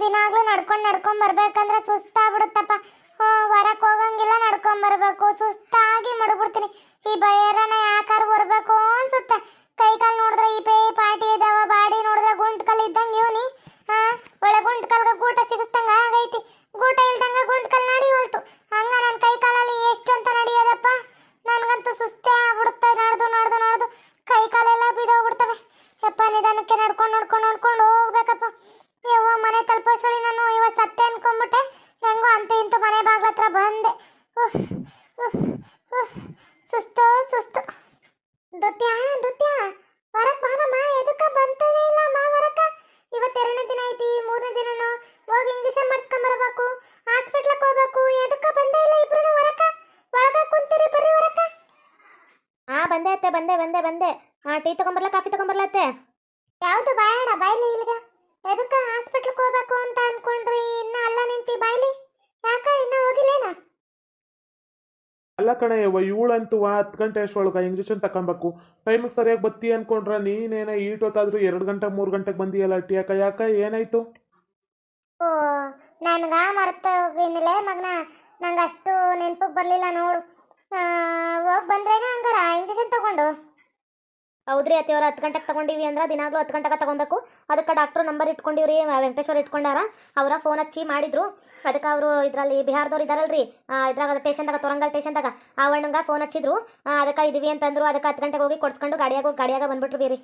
ದಿನಾಗ್ಲೂ ನಡ್ಕೊಂಡ್ ನಡ್ಕೊಂಡ್ ಬರ್ಬೇಕಂದ್ರೆ ಸುಸ್ತಾಗ್ಬಿಡುತ್ತಪ್ಪ. ಹೊರಕ್ ಹೋಗಂಗಿಲ್ಲ ನಡ್ಕೊಂಡ್ ಬರ್ಬೇಕು. ಸುಸ್ತಾಗಿ ಮಡಗ್ಬಿಡ್ತೀನಿ. ಈ ಬೈರನ ಯಾಕಾರ ಬರ್ಬೇಕು ಅನ್ಸುತ್ತೆ. ಕೈ ಕಾಲು ನೋಡಿದ್ರೆ ಈ ಪೇ ಪಾಟಿ ಇದಾವ, ಬಾಡಿ ನೋಡಿದ್ರೆ ಗುಂಟ್ ಕಲ್ ಇದ್ದಂಗೆ ಇವನಿ. ಬಂದೆ ಅತ್ತೆ ಬಂದೆ ಬಂದೆ ಬಂದೆ. ಆ ಟೀ ತಗೊಂಬರ್ಲಾ ಕಾಫಿ ತಗೊಂಡ್ಬರ್ಲ ಅತ್ತೆ? ಯಾವ್ದು ಬೇಡ ಬಾಯ್ಲಿ ಇಲ್ಲಿಗ ಎದಕ್ಕ ಹಾಸ್ಪಿಟ್ಲ್ಗೆ ಹೋಗ್ಬೇಕು ಅಂತ ಅನ್ಕೊಂಡ್ರಿ ಇನ್ನ ಅಲ್ಲ ನಿಂತಿ ಬಾಯ್ಲಿ? ಯಾಕ ಇನ್ನ ಹೋಗಿಲ್ಲೇನ? ಅಲ್ಲ ಕಣೆ ಯವ್ವ ಇವಳಂತೂ ಹತ್ತು ಗಂಟೆ ಅಷ್ಟೊಳಗೆ ಇಂಜೆಕ್ಷನ್ ತಗೊಬೇಕು ಟೈಮಿಗೆ ಸರಿಯಾಗಿ ಬತ್ತಿ ಅನ್ಕೊಂಡ್ರೆ ನೀನೇನ ಹೊತ್ತಾದ್ರು ಎರಡು ಗಂಟೆ ಮೂರು ಗಂಟೆಗೆ ಬಂದಿಯಲ್ಲ ಅಟ್ಟಿ ಯಾಕ ಯಾಕ ಏನಾಯ್ತು? ಓ ನನ್ಗ ಮರ್ತ ಹೋಗಿನಿಲೆ ಮಗ್ನ. ನಂಗೆ ಅಷ್ಟು ನೆನಪಿಗೆ ಬರಲಿಲ್ಲ ನೋಡು. ಹೋಗಿ ಬಂದ್ರೇನ ಹಂಗಾರ ಇಂಜೆಕ್ಷನ್ ತಗೊಂಡು. ಹೌದ್ರಿ ಅತ್ತೆ ಅವ್ರು ಹತ್ತು ಗಂಟೆಗೆ ತಗೊಂಡಿವಿ ಅಂದ್ರೆ ದಿನಾಗ್ಲೂ ಹತ್ತು ಗಂಟೆಗೆ ತಗೊಬೇಕು. ಅದಕ್ಕೆ ಡಾಕ್ಟರ್ ನಂಬರ್ ಇಟ್ಕೊಂಡಿವ್ರಿ ವೆಂಕಟೇಶ್ವರ ಇಟ್ಕೊಂಡಾರ. ಅವರ ಫೋನ್ ಹಚ್ಚಿ ಮಾಡಿದ್ರು. ಅದಕ್ಕೆ ಅವರು ಇದರಲ್ಲಿ ಬಿಹಾರದವ್ರು ಇದಾರಲ್ರಿ. ಇದ್ರಾಗ ಸ್ಟೇಷನ್ದಾಗ ತೊರಂಗಲ್ ಸ್ಟೇಷನ್ದಾಗ ಆ ಅಣ್ಣಂಗ ಫೋನ್ ಹಚ್ಚಿದ್ರು. ಅದಕ್ಕೆ ಇದೀವಿ ಅಂತಂದ್ರು. ಅದಕ್ಕೆ ಹತ್ತು ಗಂಟೆಗೆ ಹೋಗಿ ಕೊಡ್ಸ್ಕೊಂಡು ಗಾಡಿಯಾಗ ಹೋಗಿ, ಗಾಡಿಯಾಗ ಬಂದ್ಬಿಟ್ರು ಬೇರಿ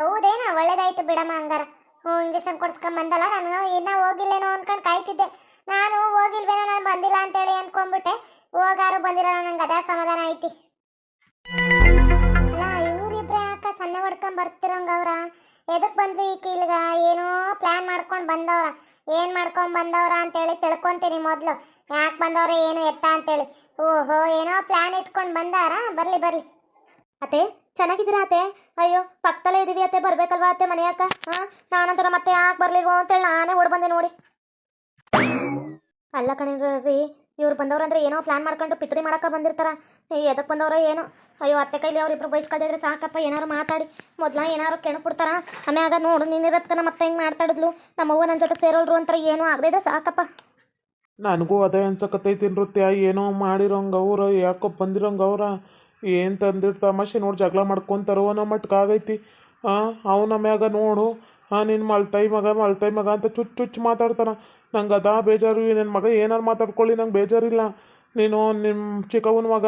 ಹೌದೇನ, ಒಳ್ಳೇದಾಯ್ತು ಬಿಡಮ್ಮ ಹಂಗಾರ. ಹ್ಞೂ ಇಂಜೆಕ್ಷನ್ ಕೊಡ್ಸ್ಕೊಂಡ್ ಬಂದಲ್ಲ ನಾನು ಏನೋ ಹೋಗಿಲ್ಲೇನೋ ಅನ್ಕೊಂಡು ಕಾಯ್ತಿದ್ದೆ. ನಾನು ಹೋಗಿಲ್ವೇನೋ ನಾನು ಬಂದಿಲ್ಲ ಅಂತೇಳಿ ಅನ್ಕೊಂಡ್ಬಿಟ್ಟೆ ಹೋಗಾರು ಬಂದಿರಲ್ಲ ನಂಗೆ ಅದೇ ಸಮಾಧಾನ ಐತಿ. ಇವರಿಬ್ರೆ ಯಾಕ ಸಣ್ಣ ಹೊಡ್ಕೊಂಡ್ ಬರ್ತಿರಂಗ ಅವ್ರ ಎದಕ್ ಬಂದ್ವಿ ಈಕಿ ಏನೋ ಪ್ಲಾನ್ ಮಾಡ್ಕೊಂಡ್ ಬಂದವ್ರ. ಏನ್ ಮಾಡ್ಕೊಂಡ್ ಬಂದವ್ರ ಅಂತೇಳಿ ತಿಳ್ಕೊಂತೀನಿ ಮೊದ್ಲು. ಯಾಕೆ ಬಂದವ್ರ, ಏನು ಎತ್ತ ಅಂತೇಳಿ. ಓಹೋ, ಏನೋ ಪ್ಲಾನ್ ಇಟ್ಕೊಂಡು ಬಂದಾರ? ಬರ್ಲಿ ಬರ್ಲಿ. ಅತ್ತೆ, ಚೆನ್ನಾಗಿದ್ದೀರಾ ಅತ್ತೆ? ಅಯ್ಯೋ, ಪಕ್ಕದಲ್ಲೇ ಇದೀವಿ ಅತ್ತೆ, ಬರ್ಬೇಕಲ್ವಾ ಅತ್ತೆ ಮನೆಯಾಕ ಹಾ, ನಾನಂತರ ಮತ್ತೆ ಯಾಕೆ ಬರ್ಲಿಲ್ವೋ ಅಂತೇಳಿ ನಾನೇ ಓಡ್ ಬಂದೆ ನೋಡಿ. ಅಲ್ಲ ಕಣಿರ್ರಿ ಇವ್ರು ಬಂದವ್ರಂದ್ರೆ ಏನೋ ಪ್ಲಾನ್ ಮಾಡ್ಕೊಂಡು ಪಿತ್ರಿ ಮಾಡಕ್ಕ ಬಂದಿರ್ತಾರ. ಎದಕ್ಕೆ ಬಂದವ್ರ ಏನೋ? ಅಯ್ಯೋ, ಅತ್ತೆ ಕೈಲಿ ಅವ್ರಿಬ್ರು ಬಯಸ್ಕೊಳ್ದಿದ್ರೆ ಸಾಕಪ್ಪ, ಏನಾರು ಮಾತಾಡಿ. ಮೊದ್ಲ ಏನಾರು ಕೆಣಕ್ಬಿಡ್ತಾರ ಆಮ್ಯಾಗ ನೋಡು ನಿನ್ನಿರತ್ತನ ಮತ್ತೆ ಹೆಂಗೆ ಮಾತಾಡಿದ್ಲು. ನಮ್ಮವ್ವ ನನ್ನ ಜೊತೆ ಸೇರೋಲ್ರು ಅಂತಾರೆ ಏನೂ ಆಗದಿದ್ರೆ ಸಾಕಪ್ಪ. ನನಗೂ ಅದೇ ಅನ್ಸಕತ್ತೈತಿ ನೃತ್ಯ. ಏನೋ ಮಾಡಿರೋಂಗ ಅವ್ರ, ಯಾಕೋ ಬಂದಿರೋಂಗ ಅವ್ರ. ಏನು ತಂದಿರ್ತ ತಮಾಷೆ ನೋಡಿ ಜಗಳ ಮಾಡ್ಕೊಂತಾರೋ ಅನ್ನೋ ಮಟ್ಕಾಗೈತಿ. ಹಾಂ ಅವನ ಮ್ಯಾಗ ನೋಡು. ಹಾಂ ನಿನ್ನ ಮಲ್ತೈ ಮಗ ಮಲ್ತೈ ಮಗ ಅಂತ ಚುಚ್ಚು ಚುಚ್ಚು ಮಾತಾಡ್ತಾನ. ನಂಗೆ ಅದಾ ಬೇಜಾರು ನನ್ನ ಮಗ ಏನಾರು ಮಾತಾಡ್ಕೊಳ್ಳಿ, ನಂಗೆ ಬೇಜಾರಿಲ್ಲ. ನೀನು ನಿಮ್ಮ ಚಿಕ್ಕವನ ಮಗ,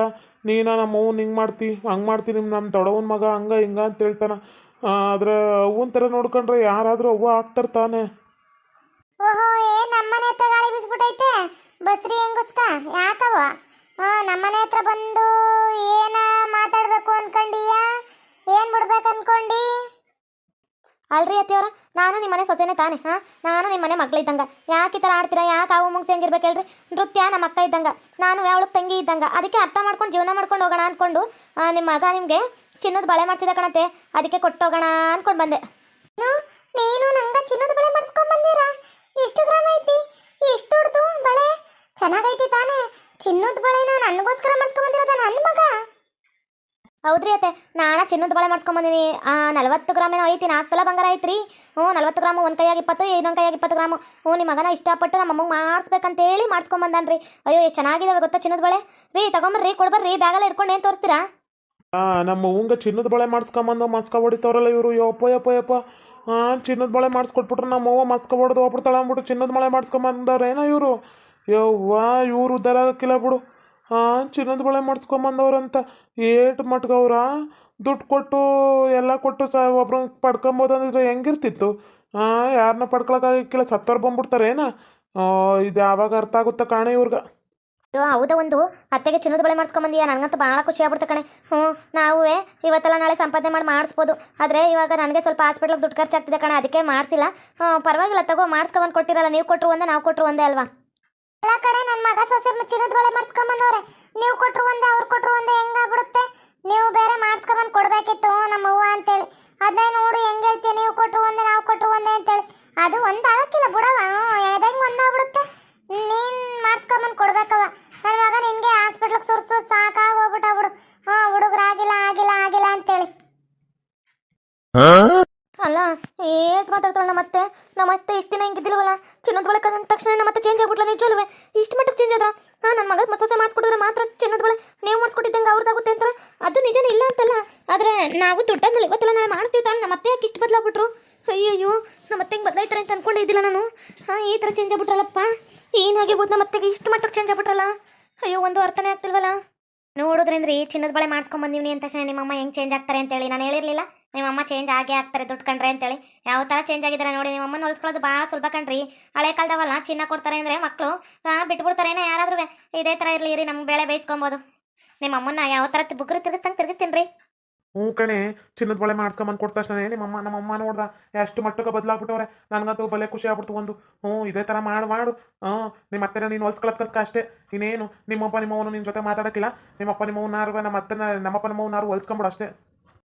ನೀನ ನಮ್ಮ ಹಿಂಗೆ ಮಾಡ್ತಿ, ಹಂಗೆ ಮಾಡ್ತಿ ನಿಮ್ಮ ನಮ್ಮ ದೊಡ್ಡವನ ಮಗ, ಹಂಗೆ ಹಿಂಗೆ ಅಂತ ಹೇಳ್ತಾನ. ಆದ್ರೆ ಅವ್ವನ ಥರ ನೋಡ್ಕೊಂಡ್ರೆ ಯಾರಾದರೂ ಅವ್ವ ಆಗ್ತಾರೆ ತಾನೇ. ಓಹೋ, ಏ ನಮ್ಮನೆ ಹತ್ರ ಗಾಳಿ ಬಿಸ್ಬಿಟ್ಟೈತೆ ಬಸ್ರಿ ಹೆಂಗಸ್ಕ? ಯಾಕವ ನಮ್ಮನೆ ಹತ್ರ ಬಂದು ಏನ ಮಾತಾಡ್ಬೇಕು ಅನ್ಕೊಂಡಿಯಾ? ಏನ್ ಬಿಡ್ಬೇಕು ಅನ್ಕೊಂಡಿ ಅಲ್ರಿ ಅತ್ತಿಯವ್ರ? ನಾನು ನಿಮ್ಮ ಮನೆ ಸೊಸೆನೇ ತಾನೆ, ಹಾಂ? ನಾನು ನಿಮ್ಮ ಮನೆ ಮಗಳಿದ್ದಂಗ. ಯಾಕೆ ಈ ಥರ ಆಡ್ತೀರಾ? ಯಾಕೆ ಅವು ಮುಂಗ್ಸಿ ಹೆಂಗಿರ್ಬೇಕು ಹೇಳ್ರಿ? ನೃತ್ಯ ನಮ್ಮ ಅಕ್ಕ ಇದ್ದಂಗ. ನಾನು ಯಾವಳಕ್ಕೆ ತಂಗಿ ಇದ್ದಂಗ. ಅದಕ್ಕೆ ಅರ್ಥ ಮಾಡ್ಕೊಂಡು ಜೀವನ ಮಾಡ್ಕೊಂಡು ಹೋಗೋಣ ಅಂದ್ಕೊಂಡು ನಿಮ್ಮ ಮಗ ನಿಮಗೆ ಚಿನ್ನದ ಬಳೆ ಮಾಡಿಸಿದ ಕಣತೆ ಅದಕ್ಕೆ ಕೊಟ್ಟೋಗೋಣ ಅಂದ್ಕೊಂಡು ಬಂದೆ. ನೀನು ನಂಗ ಚಿನ್ನದ ಬಳೆ ಮಾಡಿಸ್ಕೊಂಡ್ ಬಂದೀರಾ? ಎಷ್ಟು ಗ್ರಾಮ ಐತಿ? ಎಷ್ಟು ದೊಡ್ಡದು ಬಳೆ? ಚೆನ್ನಾಗೈತಿ ತಾನೇ. ಚಿನ್ನದ ಬಳೆನ ನನಗೋಸ್ಕರ ಮಾಡಿಸ್ಕೊಂಡ್ ಬಂದಿರೋದ ನನ್ನ ಮಗ? ಹೌದ್ರಿ ಅತ್ತೆ. ನಾನು ಚಿನ್ನದ ಬಳೆ ಮಾಡಿಸ್ಕೊಂಬಂದಿನಿ. ನಲವತ್ತು ಗ್ರಾಮ್ ಏನೋ ಐತಿ ನಾಲ್ಕು ತಲ ಬಂಗಾರ ಐತ್ರಿ. ಹ್ಞೂ, ನಲವತ್ತು ಗ್ರಾಮು, ಒಂದು ಕೈಯಾಗಿ ಇಪ್ಪತ್ತು, ಇನ್ನೊಂದು ಕೈಯಾಗಿ ಇಪ್ಪತ್ತು ಗ್ರಾಮು. ಹ್ಞೂ ನಿಮ್ಮ ಮಗನ ಇಷ್ಟಪಟ್ಟು ನಮ್ಮ ಅಮ್ಮಗೆ ಮಾಡಿಸ್ಬೇಕಂತೇಳಿ ಮಾಡಿಸ್ಕೊಂಬಂದಾನ್ರಿ. ಅಯ್ಯೋ, ಎಷ್ಟು ಚೆನ್ನಾಗಿದಾವೆ ಗೊತ್ತಾ ಚಿನ್ನದ ಬಳೆ? ರೀ, ತಗೊಂಬರ್ರಿ, ಕೊಡ್ಬರ್ರಿ ಬ್ಯಾಗಲ್ಲಿ ಇಟ್ಕೊಂಡು ಏನು ತೋರಿಸ್ತೀರಾ? ಹಾಂ ನಮ್ಮ ಉಂಗ ಚಿನ್ನದ ಬಳೆ ಮಾಡಿಸ್ಕೊಂಬಂದು ಮಸ್ಕ ಹೊಡಿತಾವ್ರಲ್ಲ ಇವರು. ಯಪ್ಪ ಯಪ್ಪ ಯಪ್ಪ. ಹಾಂ ಚಿನ್ನದ ಬಳೆ ಮಾಡಿಸ್ಕೊಟ್ಬಿಟ್ರೆ ನಮ್ಮ ಅವ್ವ ಮಸ್ಕ ಹೊಡೆದು ಹೋಗ್ಬಿಡ್ತಾಳೆ ಅಂದ್ಬಿಟ್ಟು ಚಿನ್ನದ ಬಳೆ ಮಾಡಿಸ್ಕೊಂಬಂದವ್ರು ಏನೋ ಇವರು? ಯವ್ವ, ಇವರು ಉದ್ದಾರ ಆಗಕ್ಕಿಲ್ಲ ಬಿಡು. ಹಾಂ ಚಿನ್ನದ ಬಳೆ ಮಾಡಿಸ್ಕೊಂಬಂದವ್ರಂತ ಏಟ್ ಮಟ್ಗವ್ರ? ದುಡ್ಡು ಕೊಟ್ಟು ಎಲ್ಲ ಕೊಟ್ಟು ಸ ಒಬ್ರು ಅಂದಿದ್ರೆ ಹೆಂಗಿರ್ತಿತ್ತು? ಹಾಂ ಯಾರನ್ನ ಪಡ್ಕೊಳಕ್ಕಾಗಕ್ಕಿಲ್ಲ ಸತ್ತವ್ರು ಏನ? ಇದು ಯಾವಾಗ ಅರ್ಥ ಆಗುತ್ತೆ ಕಾಣೆ ಇವ್ರಿಗೆ? ಹೌದಾ ಒಂದು? ಅತ್ತೆಗೆ ಚಿನ್ನದ ಬಳೆ ಮಾಡಿಸ್ಕೊಂಬಂದಿಯಾ? ನನಗಂತೂ ಭಾಳ ಖುಷಿ ಆಗ್ಬಿಡ್ತ ಕಣೆ. ಹ್ಞೂ ನಾವು ಇವತ್ತೆಲ್ಲ ನಾಳೆ ಸಂಪಾದನೆ ಮಾಡಿ ಮಾಡಿಸ್ಬೋದು. ಆದರೆ ಇವಾಗ ನನಗೆ ಸ್ವಲ್ಪ ಹಾಸ್ಪಿಟ್ಲಿಗೆ ದುಡ್ಡು ಖರ್ಚಾಗ್ತಿದೆ ಕಣೆ, ಅದಕ್ಕೆ ಮಾಡಿಸಿಲ್ಲ. ಪರವಾಗಿಲ್ಲ, ತಗೋ ಮಾಡಿಸ್ಕೊಂಬಂದು ಕೊಟ್ಟಿರಲ್ಲ, ನೀವು ಕೊಟ್ಟರು ಒಂದೇ, ನಾವು ಕೊಟ್ಟರು ಒಂದೇ ಅಲ್ವಾ? ಎಲ್ಲ ಕಡೆ ನನ್ನ ಮಗ, ಸೊಸೆ ಚಿನ್ನದ ಬಳೆ ಮಾಡಿಸ್ಕೊಂಡ್ ಬಂದವ್ರೆ. ನೀವು ಕೊಟ್ರು ಒಂದೇ, ಅವ್ರು ಕೊಟ್ರು ಒಂದೇ, ಹೆಂಗಾಗ್ಬಿಡುತ್ತೆ? ನೀವು ಬೇರೆ ಮಾಡಿಸ್ಕೊಂಬಂದು ಕೊಡ್ಬೇಕಿತ್ತು ನಮ್ಮ ಅವ್ವ ಅಂತೇಳಿ ಅದೇ ನೋಡು ಹೆಂಗ್ ಹೇಳ್ತೀಯ ನೀವು ಕೊಟ್ರು ಒಂದೇ ನಾವು ಕೊಟ್ರು ಒಂದೇ ಅಂತೇಳಿ ಅದು ಒಂದ್ ಆಗಕ್ಕಿಲ್ಲ ಬಿಡವ ಎದಂಗ್ ಒಂದಾಗ್ಬಿಡುತ್ತೆ ನೀನ್ ಮಾಡಿಸ್ಕೊಂಬಂದು ಕೊಡ್ಬೇಕವ ನನ್ನ ಮಗ ನಿನ್ಗೆ ಹಾಸ್ಪಿಟ್ಲಿಗೆ ಸುರ್ಸು ಸಾಕಾಗಿ ಹೋಗ್ಬಿಟ್ಟ ಬಿಡು ಹಾ ಹುಡುಗರಾಗಿಲ್ಲ ಆಗಿಲ್ಲ ಆಗಿಲ್ಲ ಅಂತೇಳಿ ಅಲ್ಲ ಏಟ್ ಮಾತಾಡ್ತಾಳ ಮತ್ತೆ? ನಮ್ಮ ಅಷ್ಟೇ ಇಷ್ಟು ದಿನ ಹಿಂಗಿದ್ದಿಲ್ವಲ್ಲ? ಚಿನ್ನದ ಬಳೆ ಅಂದ ತಕ್ಷಣ ಮತ್ತೆ ಚೇಂಜ್ ಆಗ್ಬಿಟ್ಲ ನಿಜವಲ್ವೇ ಇಷ್ಟು ಮಟ್ಟಕ್ಕೆ ಚೇಂಜ್ ಆದ್ರ? ಹಾಂ ನನ್ನ ಮಗ ಮಸೋಸೆ ಮಾಡಿಸ್ಕೊಡಿದ್ರೆ ಮಾತ್ರ ಚಿನ್ನದ ಬಳೆ ನೀವು ಮಾಡಿಸ್ಕೊಟ್ಟಿದ್ದಂಗೆ ಅವ್ರದ್ದಾಗುತ್ತೆ ಅಂತಾರೆ? ಅದು ನಿಜನೇ ಇಲ್ಲ ಅಂತಲ್ಲ? ಆದರೆ ನಾವು ದುಡ್ಡಂದಲ್ಲಿ ಇವತ್ತೆಲ್ಲ ನಾಳೆ ಮಾಡಿಸ್ತೀವಿ ತಾನೆ ನಮ್ಮ ಅತ್ತೆ ಯಾಕೆ ಇಷ್ಟು ಬದಲಾಗ್ಬಿಟ್ರು? ಅಯ್ಯಯ್ಯೋ ನಮ್ಮ ಅತ್ತೆಗೆ ಬದಲಾಯ್ತಾರೆ ಅಂತ ಅನ್ಕೊಂಡಿದ್ದಿಲ್ಲ ನಾನು. ಹಾಂ, ಈ ಥರ ಚೇಂಜ್ ಆಗ್ಬಿಟ್ರಲ್ಲಪ್ಪ. ಏನಾಗಿರ್ಬೋದು ನಮ್ಮ ಅತ್ತೆಗೆ ಇಷ್ಟು ಮಟ್ಟಕ್ಕೆ ಚೇಂಜ್ ಆಗ್ಬಿಟ್ರಲ್ಲ? ಅಯ್ಯೋ, ಒಂದು ಅರ್ಥನೇ ಆಗ್ತಿಲ್ವಲ್ಲ? ಈ ಚಿನ್ನದ ಬಳೆ ಮಾಡಿಸ್ಕೊಂಬಂದಿವ್ನಿ ಅಂತ ತಕ್ಷಣ ನಿಮ್ಮಮ್ಮ ಹೆಂಗೆ ಚೇಂಜ್ ಆಗ್ತಾರೆ ಅಂತೇಳಿ ನಾನು ಹೇಳಿರಲಿಲ್ಲ. ನಿಮ್ಮಮ್ಮ ಚೇಂಜ್ ಆಗೇ ಆಗ್ತಾರೆ ದುಡ್ಡು ಕಂಡ್ರೆ ಅಂತೇಳಿ. ಯಾವ ಥರ ಚೇಂಜ್ ಆಗಿದ್ದಾರೆ ನೋಡಿ ನಿಮ್ಮಮ್ಮನ ಹೊಲಿಸ್ಕೊಳ್ಳೋದು ಭಾಳ ಸುಲಭ ಕಣ್ರಿ. ಹಳೆ ಕಾಲದವಲ್ಲ, ಚಿನ್ನ ಕೊಡ್ತಾರೆ ಅಂದರೆ ಮಕ್ಕಳು ಬಿಟ್ಬಿಡ್ತಾರೇನೋ ಯಾರಾದ್ರೂ ಇದೇ ಥರ ಇರಲಿ ರೀ, ನಮ್ಗೆ ಬೇಳೆ ಬೇಯಿಸ್ಕೊಬೋದು. ನಿಮ್ಮಮ್ಮನ ಯಾವ ಥರ ಬುಗ್ರಿ ತಿರ್ಗಿಸ್ತಂಗೆ ತಿರ್ಗಿಸ್ತೀನಿ ರೀ ಹ್ಞೂ ಕಣೆ, ಚಿನ್ನದ ಬಳೆ ಮಾಡಿಸ್ಕೊಂಬಂದು ಕೊಟ್ಟ ತಕ್ಷಣ ನಿಮ್ಮಮ್ಮ ನಮ್ಮಮ್ಮ ನೋಡ್ದ, ಎಷ್ಟು ಮಟ್ಟಕ್ಕೆ ಬದಲಾಗ್ಬಿಟ್ಟವ್ರೆ. ನನಗಂತೂ ಬಲೆ ಖುಷಿ ಆಗ್ಬಿಡ್ತು ಒಂದು. ಹ್ಞೂ, ಇದೇ ಥರ ಮಾಡು ಮಾಡು. ಹ್ಞೂ, ನಿಮ್ಮ ಅತ್ತೆನ ನೀನು ಹೊಲ್ಸ್ಕೊಳತ್ ಕಲ್ಕ ಅಷ್ಟೇ. ಇನ್ನೇನು, ನಿಮ್ಮಪ್ಪ ನಿಮ್ಮವನು ನಿನ್ನ ಜೊತೆ ಮಾತಾಡೋಕ್ಕಿಲ್ಲ. ನಿಮ್ಮಪ್ಪ ನಿಮ್ಮವನಾರು ನಮ್ಮ ಅತ್ತನ ನಮ್ಮಪ್ಪ ನಿಮ್ಮವನಾರು ಹೊಲ್ಸ್ಕೊಂಬಿಡು ಅಷ್ಟೇ.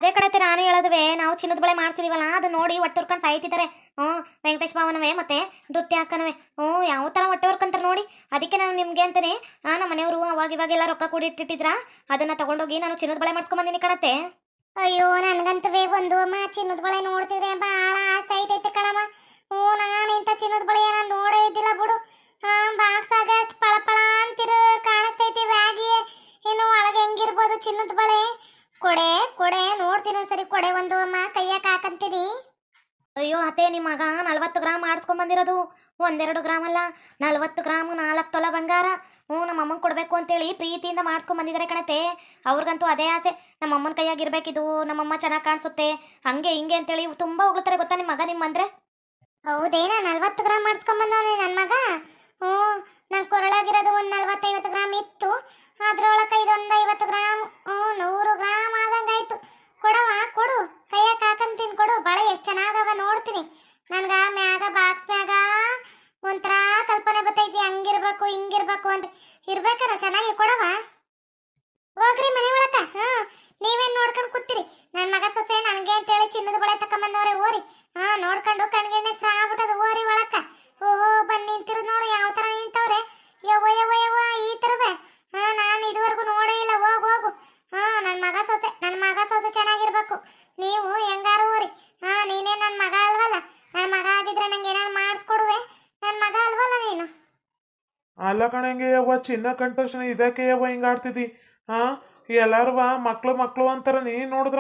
ಅದೇ ಕಡೆ ನಾನು ಹೇಳೋದುವೆ, ನಾವು ಚಿನ್ನದ ಬಳೆ ಮಾಡ್ಸಿದೀವಲ್ಲ, ಅದು ನೋಡಿ ಹೊಟ್ಟೆ ಹೊರ್ಕೊಂಡು ಸಾಯ್ತಿದ್ದಾರೆ ಹ್ಞೂ, ವೆಂಕಟೇಶ್ ಭಾವನವೇ ಮತ್ತೆ, ನೃತ್ಯ ಹಾಕನವೆ ಹ್ಞೂ, ಯಾವ ಥರ ಹೊಟ್ಟೆ ನೋಡಿ. ಅದಕ್ಕೆ ನಾನು ನಿಮಗೆ ಅಂತಾನೆ, ಆ, ನಮ್ಮ ಮನೆಯವರು ಅವಾಗ ಇವಾಗೆಲ್ಲ ರೊಕ್ಕ ಕೂಡಿ ಇಟ್ಟಿಟ್ಟಿದ್ರ ಅದನ್ನ ತಗೊಂಡೋಗಿ ನಾನು ಚಿನ್ನದ ಬಳೆ ಮಾಡ್ಸ್ಕೊಂಬಂದಿನಿ ಕಣತ್ತೆ ಅಯ್ಯೋ, ನನಗಂತವೇ ಒಂದು ಅಮ್ಮ, ಚಿನ್ನದ ಬಳೆ ನೋಡ್ತಿದ್ರೆ ಭಾಳ ಆಸೆ ಐತೈತೆ ಕಣಮ್ಮ ಹ್ಞೂ, ನಾನು ಇಂಥ ಚಿನ್ನದ ಬಳೆ ಮಾಡಿಸ್ಕೊಂಬಂದಿರೋದು ಒಂದೆರಡು ಗ್ರಾಮ್ ಅಲ್ಲ ನಲ್ವತ್ತು ಗ್ರಾಮ್, ನಾಲ್ಕು ತೊಲ ಬಂಗಾರ. ಹ್ಞೂ ನಮ್ಮ ಅಮ್ಮಂಗೆ ಕೊಡಬೇಕು ಅಂತೇಳಿ ಪ್ರೀತಿಯಿಂದ ಮಾಡಿಸ್ಕೊಂಬಂದಿದ್ದಾರೆ ಕಣತೆ. ಅವ್ರಿಗಂತೂ ಅದೇ ಆಸೆ. ನಮ್ಮ ಅಮ್ಮನ ಕೈಯಾಗ ಇರಬೇಕಿದು ನಮ್ಮಮ್ಮ ಚೆನ್ನಾಗಿ ಕಾಣಿಸುತ್ತೆ. ಹಂಗೆ ಹಿಂಗೆ ಅಂತೇಳಿ ತುಂಬ ಉಗ್ಳತಾರೆ ಗೊತ್ತಾ ನಿಮ್ಮ ಮಗ ನಿಮ್ಮ ಅಂದ್ರೆ ಹೌದೇನಾ? ನಲ್ವತ್ತು ಗ್ರಾಮ್ ಮಾಡಿಸ್ಕೊಂಬಂದವನೇ ನನ್ನ ಮಗ? ಹ್ಞೂ, ನಂಗೆ ಕೊರಳಾಗಿರೋದು ಒಂದು ನಲ್ವತ್ತೈವತ್ತು ಗ್ರಾಮ್ ಇತ್ತು. ಅದರೊಳಗೆ ಇದೊಂದು ಐವತ್ತು nadie, ಅಲ್ಲ ಕಣಂಗೆ ಯವ್ವ, ಚಿನ್ನ ಕಂಡ ತಕ್ಷಣ ಇದಕ್ಕೆ ಯವ್ವ ಹಿಂಗೆ ಆಡ್ತಿದ್ದಿ? ಹಾಂ? ಎಲ್ಲಾರವ ಮಕ್ಳು ಮಕ್ಳು ಅಂತಾರ ನೀ ನೋಡಿದ್ರ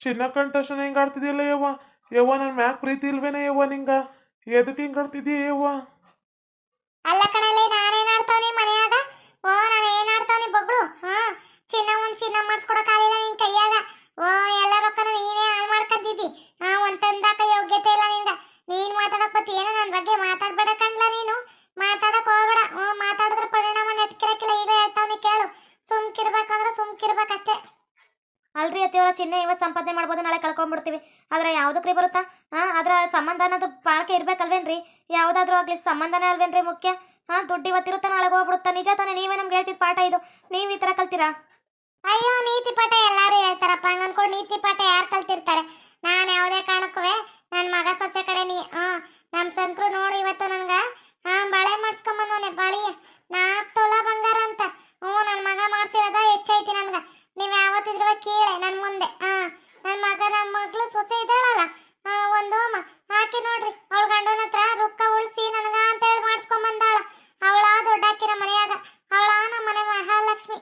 ಚಿನ್ನ ಕಂಡ ಹಿಂಗ ಹಿಂಗೆ ಆಡ್ತಿದ್ದಿಲ್ಲ ಯವ್ವ? ಯವ್ವ ನನ್ನ ಮ್ಯಾಕ್ ಪ್ರೀತಿ ಇಲ್ವೇನೆ ಯವ್ವ ನಿಂಗ? ಎದಕ್ಕೆ ಹಿಂಗ ಆಡ್ತಿದ್ದೀಯ ಯವ್ವ? ಅಲ್ಲ ಕಣಲೆ ಅಲ್ರಿ ಅತ್ತಿಯವರ ಚಿಹ್ನೆ ಇವತ್ತು ಸಂಪಾದನೆ ಮಾಡ್ಬೋದು, ನಾಳೆ ಕಳ್ಕೊಂಡ್ಬಿಡ್ತೀವಿ ಆದರೆ ಯಾವುದಕ್ಕೆ ರೀ ಬರುತ್ತಾ? ಹಾಂ ಅದರ ಸಂಬಂಧ ಅನ್ನೋದು ಬಾಳ್ಕೆ ಇರಬೇಕಲ್ವೇನ್ರಿ? ಯಾವುದಾದ್ರೂ ಆಗಲಿ ಸಂಬಂಧನೇ ಅಲ್ವೇನ್ರಿ ಮುಖ್ಯ? ಹಾಂ ದುಡ್ಡು ಇವತ್ತಿರುತ್ತೆ ನಾಳೆ ಹೋಗ್ಬಿಡುತ್ತಾ? ನಿಜ ತಾನೆ, ನೀವೇ ನಮ್ಗೆ ಹೇಳ್ತಿದ್ದ ಪಾಠ ಇದು. ನೀವು ಈ ಥರ ಕಲ್ತೀರಾ? ಅಯ್ಯೋ, ನೀತಿ ಪಾಠ ಎಲ್ಲರೂ ಹೇಳ್ತಾರಪ್ಪ. ಹಂಗ ಅನ್ಕೊಂಡು ನೀತಿ ಪಾಠ ಯಾರು ಕಲ್ತಿರ್ತಾರೆ? ನಾನು ಯಾವುದೇ ಕಾರಣಕ್ಕೂ ನನ್ನ ಮಗ ಸೊಸೆ ಕಡೆ ನೀ ಹಾ ನಮ್ಮ ಸಂಕ್ರು ನೋಡು ಇವತ್ತು ನನ್ಗ ಹಾ ಬಳೆ ಮಾಡಿಸ್ಕೊಂಬಂದವನೆ ಬಳಿ ನಾಲ್ಕು ತೊಲ ಬಂಗಾರ ಅಂತ ಹ್ಞೂ ನನ್ನ ಮಗ ಮಾಡ್ಸಿರೋದ ಹೆಚ್ಚೈತಿ ನನ್ಗ ನೀವು ಯಾವತ್ತಿದ್ರ ಕೀಳೆ ನನ್ನ ಮುಂದೆ ಹಾ ನನ್ನ ಮಗ ನಮ್ಮ ಮಗಳು ಸೊಸೆ ಇದ್ದಾಳಲ್ಲ ಹಾ ಒಂದು ಹೋಮ ಹಾಕಿ ನೋಡ್ರಿ ಅವಳ ಗಂಡನ ಹತ್ರ ರೊಕ್ಕ ಉಳಿಸಿ ನನಗ ಅಂತ ಹೇಳಿ ಮಾಡಿಸ್ಕೊಂಬಂದಾಳ ಅವಳ ದೊಡ್ಡಾಕಿರ ಮನೆಯಾಗ ಅವಳ ನಮ್ಮ ಮನೆ ಮಹಾಲಕ್ಷ್ಮಿ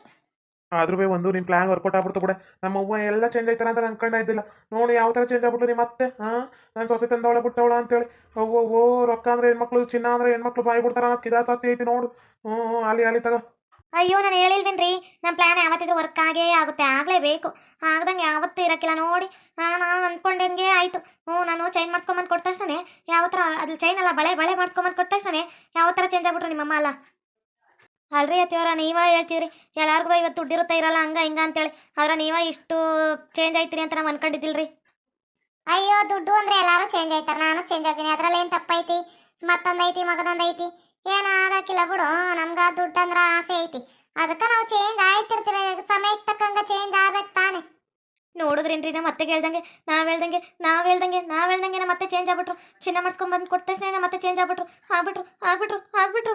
ಆದ್ರೂ ಒಂದು ನಿನ್ನ ಪ್ಲಾನ್ ವರ್ಕೌಟ್ ಆಗ್ಬಿಡ್ತು ಬಿಡ. ನಮ್ಮ ಅವ್ವ ಎಲ್ಲ ಚೇಂಜ್ ಆಯ್ತಾರ ಅಂತ ಅನ್ಕೊಂಡ ಇದ್ದಿಲ್ಲ. ನೋಡಿ ಯಾವ ಥರ ಚೇಂಜ್ ಆಗ್ಬಿಟ್ಲು ನೀ ಮತ್ತೆ, ಹಾಂ? ನಾನು ಸೊಸೆ ತಂದವಳೆ ಬಿಟ್ಟವಳ ಅಂತೇಳಿ. ಅವ್ವ ಓ ರೊಕ್ಕ ಅಂದ್ರೆ ಹೆಣ್ಮಕ್ಳು, ಚಿನ್ನ ಅಂದ್ರೆ ಹೆಣ್ಮಕ್ಳು ಬಾಯಿ ಬಿಡ್ತಾರ ಅನ್ನೋದು ಕಿದಾ ಸಾಕ್ಷಿ ಐತಿ ನೋಡು. ಹ್ಞೂ ಅಲ್ಲಿ ಅಲ್ಲಿ ತಗ. ಅಯ್ಯೋ, ನಾನು ಹೇಳಿಲ್ವೇನ್ರಿ ನಮ್ಮ ಪ್ಲ್ಯಾನ್ ಯಾವತ್ತಿದ್ರು ವರ್ಕ್ ಆಗೇ ಆಗುತ್ತೆ. ಆಗಲೇಬೇಕು ಆಗ್ದಂಗೆ ಯಾವತ್ತೂ ಇರೋಕ್ಕಿಲ್ಲ ನೋಡಿ. ನಾನು ಅಂದ್ಕೊಂಡಂಗೆ ಆಯಿತು. ಹ್ಞೂ ನಾನು ಚೈನ್ ಮಾಡಿಸ್ಕೊಂಬಂದು ಕೊಟ್ಟ ತಕ್ಷಣ ಯಾವ ಥರ ಅದು ಚೈನ್ ಅಲ್ಲ, ಬಳೆ ಬಳೆ ಮಾಡಿಸ್ಕೊಂಬಂದು ಕೊಟ್ಟ ತಕ್ಷಣ ಯಾವ ಥರ ಚೇಂಜ್ ಆಗ್ಬಿಟ್ರು ನಿಮ್ಮಮ್ಮ ಅಲ್ಲ ಅಲ್ರಿ ಅತ್ತಿಯವರ ನೀವೇ ಹೇಳ್ತೀರಿ ಎಲ್ಲಾರ್ಗೂ ಇವತ್ತು ದುಡ್ಡಿರುತ್ತೆ ಇರಲ್ಲ ಹಂಗ ಹಿಂಗ ಅಂತೇಳಿ. ಆದ್ರೆ ನೀವೇ ಇಷ್ಟು ಚೇಂಜ್ ಆಯ್ತೀರಿ ಅಂತ ನಾವು ಅನ್ಕೊಂಡಿದ್ದಿಲ್ರಿ. ಅಯ್ಯೋ ದುಡ್ಡು ಅಂದ್ರೆ ಎಲ್ಲಾರು ಚೇಂಜ್ ಆಯ್ತಾರ. ನಾನು ಚೇಂಜ್ ಆಗಿನಿ. ಅದ್ರಲ್ಲಿ ಏನ್ ತಪ್ಪೈತಿ? ಮತ್ತೊಂದೈತಿ ಮಗದೊಂದೈತಿ ಏನಾಗಕ್ಕಿಲ್ಲ ಬಿಡು. ನಮ್ಗ ದುಡ್ಡು ಅಂದ್ರ ಆಸೆ ಐತಿ. ಅದಕ್ಕ ನಾವು ಚೇಂಜ್ ಆಯ್ತಿರ್ತೀವಿ. ಸಮಯಕ್ಕೆ ತಕ್ಕಂಗ ಚೇಂಜ್ ಆಗ್ಬೇಕು ತಾನೆ. ನೋಡಿದ್ರೇನ್ರಿ ನಮ್ಮ ಮತ್ತೆ ಹೇಳ್ದಂಗೆ ನಾವು ಹೇಳ್ದಂಗೆ ನಾವು ಹೇಳ್ದಂಗೆ ನಾವು ಹೇಳ್ದಂಗೆ ನಮ್ಮ ಮತ್ತೆ ಚೇಂಜ್ ಆಗ್ಬಿಟ್ರು. ಚಿನ್ನ ಮಾಡಿಸ್ಕೊಂಬಂದು ಕೊಟ್ಟ ತಕ್ಷಣ ಮತ್ತೆ ಚೇಂಜ್ ಆಗ್ಬಿಟ್ರು. ಆಗ್ಬಿಟ್ರು ಆಗ್ಬಿಟ್ರು ಆಗ್ಬಿಟ್ರು.